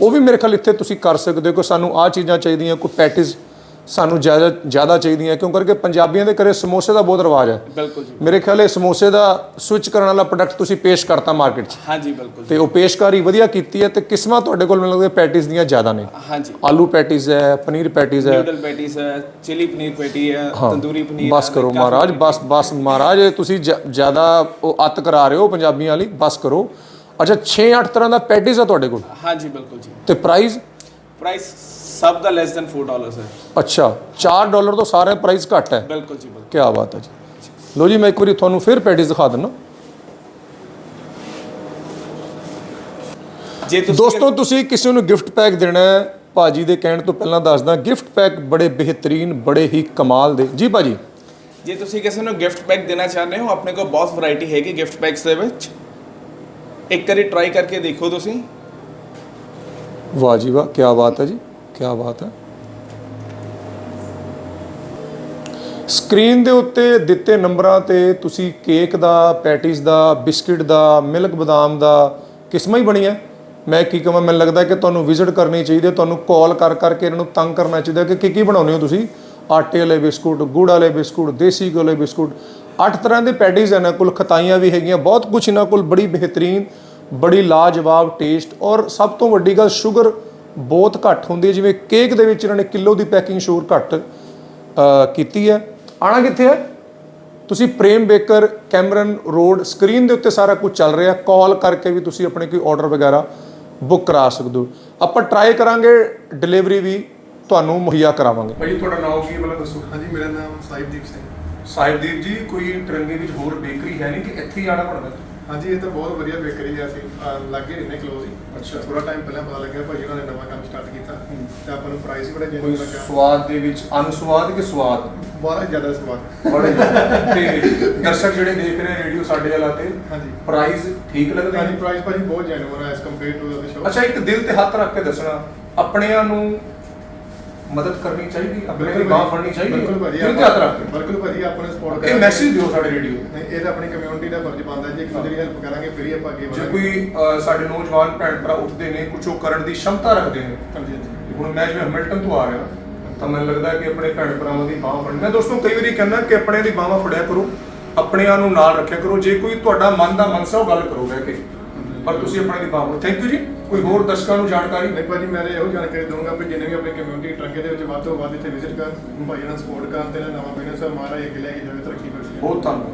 ਉਹ ਵੀ ਮੇਰੇ ਖਿਆਲ ਇੱਥੇ ਤੁਸੀਂ ਕਰ ਸਕਦੇ ਹੋ ਕਿ ਸਾਨੂੰ ਆਹ ਚੀਜ਼ਾਂ ਚਾਹੀਦੀਆਂ, ਕੋਈ ਪੈਟੀਜ਼ ਸਾਨੂੰ ਜ਼ਿਆਦਾ ਜ਼ਿਆਦਾ ਚਾਹੀਦੀਆਂ ਕਿਉਂ ਕਰਕੇ ਪੰਜਾਬੀਆਂ ਦੇ ਘਰੇ ਸਮੋਸੇ ਦਾ ਬਹੁਤ ਰਿਵਾਜ ਹੈ। ਬਿਲਕੁਲ ਜੀ। ਮੇਰੇ ਖਿਆਲ ਇਹ ਸਮੋਸੇ ਦਾ ਸਵਿਚ ਕਰਨ ਵਾਲਾ ਪ੍ਰੋਡਕਟ ਤੁਸੀਂ ਪੇਸ਼ ਕਰਤਾ ਮਾਰਕੀਟ 'ਚ। ਹਾਂਜੀ ਬਿਲਕੁਲ ਤੇ ਉਹ ਪੇਸ਼ਕਾਰੀ ਵਧੀਆ ਕੀਤੀ ਹੈ ਤੇ ਕਿਸਮਾਂ ਤੁਹਾਡੇ ਕੋਲ ਮੈਨੂੰ ਲੱਗਦਾ ਪੈਟੀਜ਼ ਦੀਆਂ ਜ਼ਿਆਦਾ ਨੇ। ਹਾਂਜੀ। ਆਲੂ ਪੈਟੀਜ਼ ਹੈ ਪਨੀਰ ਪੈਟੀਜ਼ ਹੈ। ਨਿਊਡਲ ਪੈਟੀਸ ਹੈ ਚਿਲੀ ਪਨੀਰ ਪੈਟੀ ਹੈ ਤੰਦੂਰੀ ਪਨੀਰ ਬਸ ਕਰੋ ਮਹਾਰਾਜ ਬਸ ਬਸ ਮਹਾਰਾਜ ਤੁਸੀਂ ਜ਼ਿਆਦਾ ਉਹ ਅੱਤ ਕਰਾ ਰਹੇ ਹੋ ਪੰਜਾਬੀਆਂ ਲਈ ਬਸ ਕਰੋ। ਅੱਛਾ 6-8 ਤਰ੍ਹਾਂ ਦਾ ਪੈਟੀਜ਼ ਹੈ ਤੁਹਾਡੇ ਕੋਲ? ਹਾਂਜੀ ਬਿਲਕੁਲ ਜੀ। ਤੇ ਪ੍ਰਾਈਸ ਪ੍ਰਾਈਸ ਸਭ ਦਾ ਲੈਸ ਦੈਨ 4 ਡਾਲਰਸ ਹੈ। ਅੱਛਾ 4 ਡਾਲਰ ਤੋਂ ਸਾਰੇ ਪ੍ਰਾਈਸ ਘੱਟ ਹੈ। ਬਿਲਕੁਲ ਜੀ ਬਿਲਕੁਲ। ਕੀ ਬਾਤ ਹੈ ਜੀ। ਲੋ ਜੀ ਮੈਂ ਇੱਕ ਵਾਰੀ ਤੁਹਾਨੂੰ ਫਿਰ ਪੈਟੀਜ਼ ਦਿਖਾ ਦਿੰਦਾ। ਜੇ ਤੁਸੀਂ ਦੋਸਤੋ ਤੁਸੀਂ ਕਿਸੇ ਨੂੰ ਗਿਫਟ ਪੈਕ ਦੇਣਾ ਹੈ ਭਾਜੀ ਦੇ ਕਹਿਣ ਤੋਂ ਪਹਿਲਾਂ ਦੱਸਦਾ ਗਿਫਟ ਪੈਕ ਬੜੇ ਬਿਹਤਰੀਨ ਬੜੇ ਹੀ ਕਮਾਲ ਦੇ। ਜੀ ਭਾਜੀ। ਜੇ ਤੁਸੀਂ ਕਿਸੇ ਨੂੰ ਗਿਫਟ ਪੈਕ ਦੇਣਾ ਚਾਹੁੰਦੇ ਹੋ ਆਪਣੇ ਕੋਲ ਬਹੁਤ ਵੈਰਾਈਟੀ ਹੈਗੀ ਗਿਫਟ ਪੈਕਸ ਦੇ ਵਿੱਚ। ਇੱਕ ਵਾਰੀ ਟਰਾਈ ਕਰਕੇ ਦੇਖੋ ਤੁਸੀਂ। ਵਾਹ ਜੀ ਵਾਹ ਕੀ ਬਾਤ ਹੈ ਜੀ ਕੀ ਬਾਤ ਹੈ। ਸਕਰੀਨ ਦੇ ਉੱਤੇ ਦਿੱਤੇ ਨੰਬਰਾਂ ਤੇ ਤੁਸੀਂ ਕੇਕ ਦਾ, ਪੈਟੀਜ਼ ਦਾ, ਬਿਸਕਿਟ ਦਾ, ਮਿਲਕ ਬਦਾਮ ਦਾ ਕਿਸਮਾਂ ਹੀ ਬਣੀਆਂ। ਮੈਂ ਕੀ ਕਹਾਂ ਮੈਨੂੰ ਲੱਗਦਾ ਕਿ ਤੁਹਾਨੂੰ ਵਿਜ਼ਿਟ ਕਰਨੀ ਚਾਹੀਦੀ ਹੈ, ਤੁਹਾਨੂੰ ਕਾਲ ਕਰ ਕਰਕੇ ਇਹਨਾਂ ਨੂੰ ਤੰਗ ਕਰਨਾ ਚਾਹੀਦਾ ਕਿ ਕੀ ਕੀ ਬਣਾਉਂਦੇ ਹੋ ਤੁਸੀਂ? ਆਟੇ ਵਾਲੇ ਬਿਸਕੁਟ, ਗੁੜ ਵਾਲੇ ਬਿਸਕੁਟ, ਦੇਸੀ ਘਿਓ ਵਾਲੇ ਬਿਸਕੁਟ। ਅੱਠ ਤਰ੍ਹਾਂ ਦੇ ਪੈਟੀਜ਼ ਇਹਨਾਂ ਕੋਲ, ਖਤਾਈਆਂ ਵੀ ਹੈਗੀਆਂ, ਬਹੁਤ ਕੁਝ ਇਹਨਾਂ ਕੋਲ ਬੜੀ ਬਿਹਤਰੀਨ ਬੜੀ ਲਾਜਵਾਬ ਟੇਸਟ ਔਰ ਸਭ ਤੋਂ ਵੱਡੀ ਗੱਲ ਸ਼ੂਗਰ ਬਹੁਤ ਘੱਟ ਹੁੰਦੀ ਹੈ। ਜਿਵੇਂ ਕੇਕ ਦੇ ਵਿੱਚ ਇਹਨਾਂ ਨੇ ਕਿਲੋ ਦੀ ਪੈਕਿੰਗ ਸ਼ੂਗਰ ਘੱਟ ਕੀਤੀ ਹੈ। ਆਣਾ ਕਿੱਥੇ ਹੈ? ਤੁਸੀਂ Prem baker Cameron road screen ਦੇ ਉੱਤੇ ਸਾਰਾ ਕੁਝ ਚੱਲ ਰਿਹਾ। ਕਾਲ ਕਰਕੇ ਵੀ ਤੁਸੀਂ ਆਪਣੇ ਕੋਈ ਆਰਡਰ ਵਗੈਰਾ ਬੁੱਕ ਕਰਾ ਸਕਦੇ ਹੋ। ਆਪਾਂ ਟਰਾਈ ਕਰਾਂਗੇ ਡਿਲੀਵਰੀ ਵੀ ਤੁਹਾਨੂੰ ਮੁਹੱਈਆ ਕਰਾਵਾਂਗੇ। ਭਾਈ ਤੁਹਾਡਾ ਨਾਮ ਕੀ ਹੈ? ਪਹਿਲਾਂ ਦੱਸੋ। ਹਾਂਜੀ ਮੇਰਾ ਨਾਮ ਸਾਹਿਬਦੀਪ ਸਿੰਘ ਸਾਹਿਬਦੀਪ ਜੀ ਕੋਈ ਟਰੰਗੇ ਵਿੱਚ ਹੋਰ ਬੇਕਰੀ ਹੈ ਨਹੀਂ ਕਿ ਇੱਥੇ ਹੀ ਆਣਾ ਪੜਦਾ? ਹਾਂਜੀ ਇਹ ਤਾਂ ਬਹੁਤ ਵਧੀਆ ਬੇਕਰੀ ਹੈ ਅਸੀਂ ਲਾਗੇ ਰਹਿੰਦੇ ਕਲੋਜ਼ ਹੀ ਅੱਛਾ। ਥੋੜਾ ਟਾਈਮ ਪਹਿਲਾਂ ਪਤਾ ਲੱਗਿਆ ਭਾਜੀ ਉਹਨਾਂ ਨੇ ਨਵਾਂ ਕੰਮ ਸਟਾਰਟ ਕੀਤਾ ਤੇ ਆਪਾਂ ਨੂੰ ਪ੍ਰਾਈਸ ਬੜਾ ਜੈਨੂਇਨ ਲੱਗਾ। ਸਵਾਦ ਦੇ ਵਿੱਚ ਅਨਸਵਾਦ ਕਿ ਸਵਾਦ? ਬਹੁਤ ਜ਼ਿਆਦਾ ਸਵਾਦ। ਬੜੇ ਤੇ ਦਰਸ਼ਕ ਜਿਹੜੇ ਦੇਖ ਰਹੇ ਰੇਡੀਓ ਸਾਡੇ ਵਾਲਾ ਤੇ ਹਾਂਜੀ। ਪ੍ਰਾਈਸ ਠੀਕ ਲੱਗਦੇ ਹਾਂਜੀ ਪ੍ਰਾਈਸ ਭਾਜੀ ਬਹੁਤ ਜੈਨੂਇਨ ਹੈ as compare to other shop ਅੱਛਾ ਇੱਕ ਦਿਲ ਤੇ ਹੱਥ ਰੱਖ ਕੇ ਦੱਸਣਾ ਆਪਣਿਆਂ ਨੂੰ ਮਦਦ ਕਰਨੀ ਚਾਹੀਦੀ ਆਪਣੇ ਦੀ ਬਾਹ ਫੜਨੀ ਚਾਹੀਦੀ ਬਿਲਕੁਲ ਭਾਜੀ ਦਿਲ ਤੇ ਹੱਥ ਰੱਖ ਕੇ ਬਿਲਕੁਲ ਭਾਜੀ ਆਪਾਂ ਨੂੰ ਸਪੋਰਟ ਇਹ ਮੈਸੇਜ ਦਿਓ ਸਾਡੇ ਰੇਡੀਓ ਨਹੀਂ ਇਹ ਤਾਂ ਆਪਣੀ ਕਮਿਊਨਿਟੀ ਦਾ ਫਰਜ਼ ਬਣਦਾ ਜੀ ਇੱਕ ਦੂਜੇ ਦੀ ਹੈਲਪ ਕਰਾਂਗੇ ਫਿਰ ਹੀ ਆਪਾਂ ਅੱਗੇ ਜੇ ਵਧਾਂਗੇ। ਕੋਈ ਸਾਡੇ ਨੌਜਵਾਨ ਭੈਣ ਭਰਾ ਉੱਠਦੇ ਨੇ ਕੁਝ ਉਹ ਕਰਨ ਦੀ ਸ਼ਮਤਾ ਰੱਖਦੇ ਨੇ ਹਾਂਜੀ ਹਾਂਜੀ। ਹੁਣ ਮੈਂ ਜਿਵੇਂ ਹੈਮਿਲਟਨ ਤੋਂ ਆ ਰਿਹਾ ਤਾਂ ਮੈਨੂੰ ਲੱਗਦਾ ਕਿ ਆਪਣੇ ਭੈਣ ਭਰਾਵਾਂ ਦੀ ਬਾਹ ਫੜਨੀ ਮੈਂ ਦੋਸਤੋ ਕਈ ਵਾਰੀ ਕਹਿੰਦਾ ਕਿ ਆਪਣੇ ਦੀ ਬਾਹਾਂ ਫੜਿਆ ਕਰੋ ਆਪਣਿਆਂ ਨੂੰ ਨਾਲ ਰੱਖਿਆ ਕਰੋ ਜੇ ਕੋਈ ਤੁਹਾਡਾ ਮਨ ਦਾ ਮਨਸਾ ਉਹ ਗੱਲ ਕਰੋ ਬਹਿ ਕੇ। ਪਰ ਤੁਸੀਂ ਆਪਣੇ ਦੀ ਬਾਹ ਫੜੋ। ਥੈਂਕ ਯੂ ਜੀ। ਕੋਈ ਹੋਰ ਦਰਸ਼ਕਾਂ ਨੂੰ ਜਾਣਕਾਰੀ? ਨਹੀਂ ਭਾਜੀ ਮੈਂ ਤਾਂ ਇਹੋ ਜਾਣਕਾਰੀ ਦਊਂਗਾ ਕਿ ਜਿੰਨੇ ਵੀ ਆਪਣੀ ਕਮਿਊਨਿਟੀ ਟਰੱਕੇ ਦੇ ਵਿੱਚ ਵੱਧ ਤੋਂ ਵੱਧ ਇੱਥੇ ਵਿਜ਼ਿਟ ਕਰਨ ਭਾਈ ਨਾਲ ਸਪੋਰਟ ਕਰਨ ਤੇ ਇਹਨਾਂ ਨਵਾਂ ਬਿਜ਼ਨਸ ਮਹਾਰਾਜ ਅੱਗੇ ਲੈ ਕੇ ਜਾਵੇ ਤਰੱਕੀ ਬਖਸ਼ੇ। ਬਹੁਤ ਧੰਨਵਾਦ।